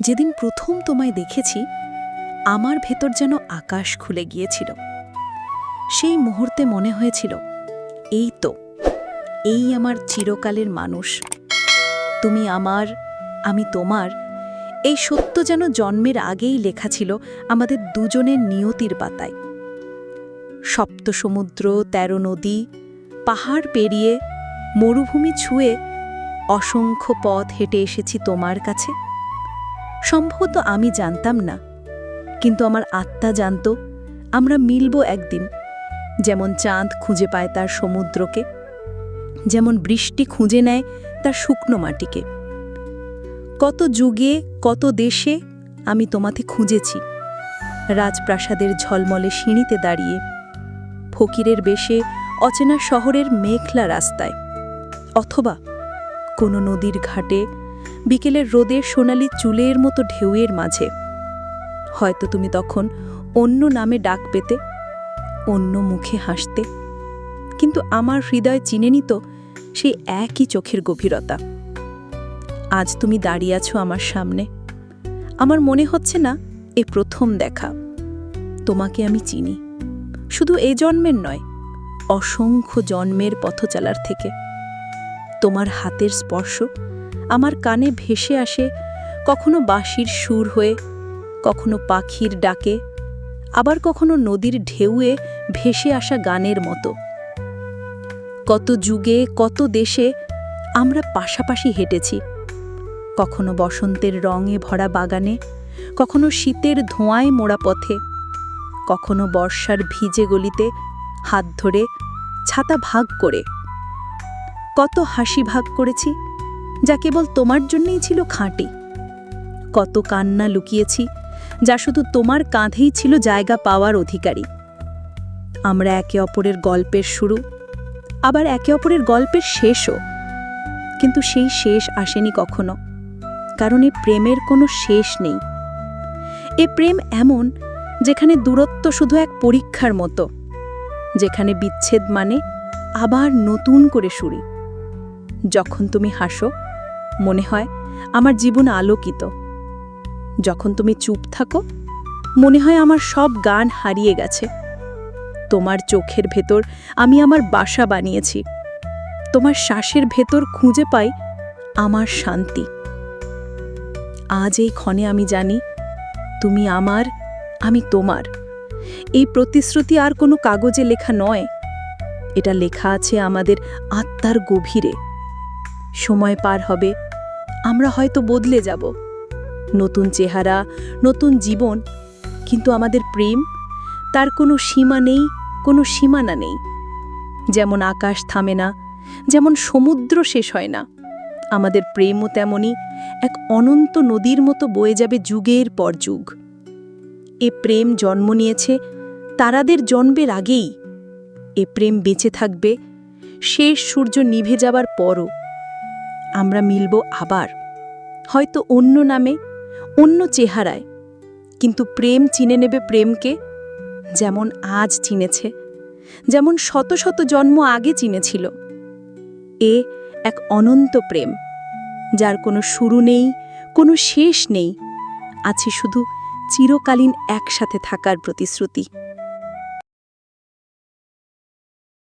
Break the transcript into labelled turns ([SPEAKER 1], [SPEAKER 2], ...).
[SPEAKER 1] যেদিন প্রথম তোমায় দেখেছি, আমার ভেতর যেন আকাশ খুলে গিয়েছিল। সেই মুহূর্তে মনে হয়েছিল, এই তো, এই আমার চিরকালের মানুষ। তুমি আমার, আমি তোমার। এই সত্য যেন জন্মের আগেই লেখা ছিল আমাদের দুজনের নিয়তির পাতায়। সপ্ত সমুদ্র তেরো নদী, পাহাড় পেরিয়ে মরুভূমি ছুঁয়ে অসংখ্য পথ হেঁটে এসেছি তোমার কাছে। সম্ভবত আমি জানতাম না। কিন্তু আমার আত্মা জানত, আমরা মিলব একদিন। যেমন চাঁদ খুঁজে পায় তার সমুদ্রকে, যেমন বৃষ্টি খুঁজে নেয় তার শুকনো মাটিকে। কত যুগে, কত দেশে আমি তোমাতে খুঁজেছি। রাজপ্রাসাদের ঝলমলে সিঁড়িতে দাঁড়িয়ে, ফকিরের বেশে অচেনা শহরের মেঘলা রাস্তায়, অথবা কোনো নদীর ঘাটে বিকেলের রোদে সোনালি চুলের মতো ঢেউয়ের মাঝে। হয়তো তুমি তখন অন্য নামে ডাক পেতে, অন্য মুখে হাসতে, কিন্তু আমার হৃদয় চিনে নিত সেই একই চোখের গভীরতা। আজ তুমি দাঁড়িয়ে আছো আমার সামনে। আমার মনে হচ্ছে না এ প্রথম দেখা। তোমাকে আমি চিনি। শুধু এ জন্মের নয়, অসংখ্য জন্মের পথ পথচালার থেকে। তোমার হাতের স্পর্শ আমার কানে ভেসে আসে, কখনো বাঁশির সুর হয়ে, কখনো পাখির ডাকে, আবার কখনো নদীর ঢেউয়ে ভেসে আসা গানের মতো। কত যুগে, কত দেশে আমরা পাশাপাশি হেঁটেছি। কখনো বসন্তের রঙে ভরা বাগানে, কখনো শীতের ধোঁয়ায় মোড়া পথে, কখনো বর্ষার ভিজে গলিতে হাত ধরে ছাতা ভাগ করে। কত হাসি ভাগ করেছি যা কেবল তোমার জন্যই ছিল খাঁটি। কত কান্না লুকিয়েছি, যা শুধু তোমার কাঁধেই ছিল জায়গা পাওয়ার অধিকারী। আমরা একে অপরের গল্পের শুরু, আবার একে অপরের গল্পের শেষও। কিন্তু সেই শেষ আসেনি কখনো, কারণ এ প্রেমের কোনো শেষ নেই। এ প্রেম এমন, যেখানে দূরত্ব শুধু এক পরীক্ষার মতো, যেখানে বিচ্ছেদ মানে আবার নতুন করে শুরি। যখন তুমি হাসো মনে হয় আমার জীবন আলোকিত। যখন তুমি চুপ থাকো, মনে হয় আমার সব গান হারিয়ে গেছে। তোমার চোখের ভেতর আমি আমার বাসা বানিয়েছি। তোমার শ্বাসের ভেতর খুঁজে পাই আমার শান্তি। আজ এই ক্ষণে আমি জানি তুমি আমার, আমি তোমার। এই প্রতিশ্রুতি আর কোনো কাগজে লেখা নয়। এটা লেখা আছে আমাদের আত্মার গভীরে। সময় পার হবে আমরা হয়তো বদলে যাব। নতুন চেহারা, নতুন জীবন, কিন্তু আমাদের প্রেম, তার কোনো সীমা নেই, কোনো সীমানা নেই। যেমন আকাশ থামে না, যেমন সমুদ্র শেষ হয় না, আমাদের প্রেমও তেমনি এক অনন্ত নদীর মতো বয়ে যাবে যুগের পর যুগ। এ প্রেম জন্ম নিয়েছে তারাদের জন্মের আগেই। এ প্রেম বেঁচে থাকবে, শেষ সূর্য নিভে যাবার পরও। আমরা মিলব আবার। হয়তো অন্য নামে, অন্য চেহারায়। কিন্তু প্রেম চিনে নেবে প্রেমকে, যেমন আজ চিনেছে, যেমন শত শত জন্ম আগে চিনেছিল। এ এক অনন্ত প্রেম, যার কোনো শুরু নেই, কোনো শেষ নেই, আছে শুধু চিরকালীন একসাথে থাকার প্রতিশ্রুতি।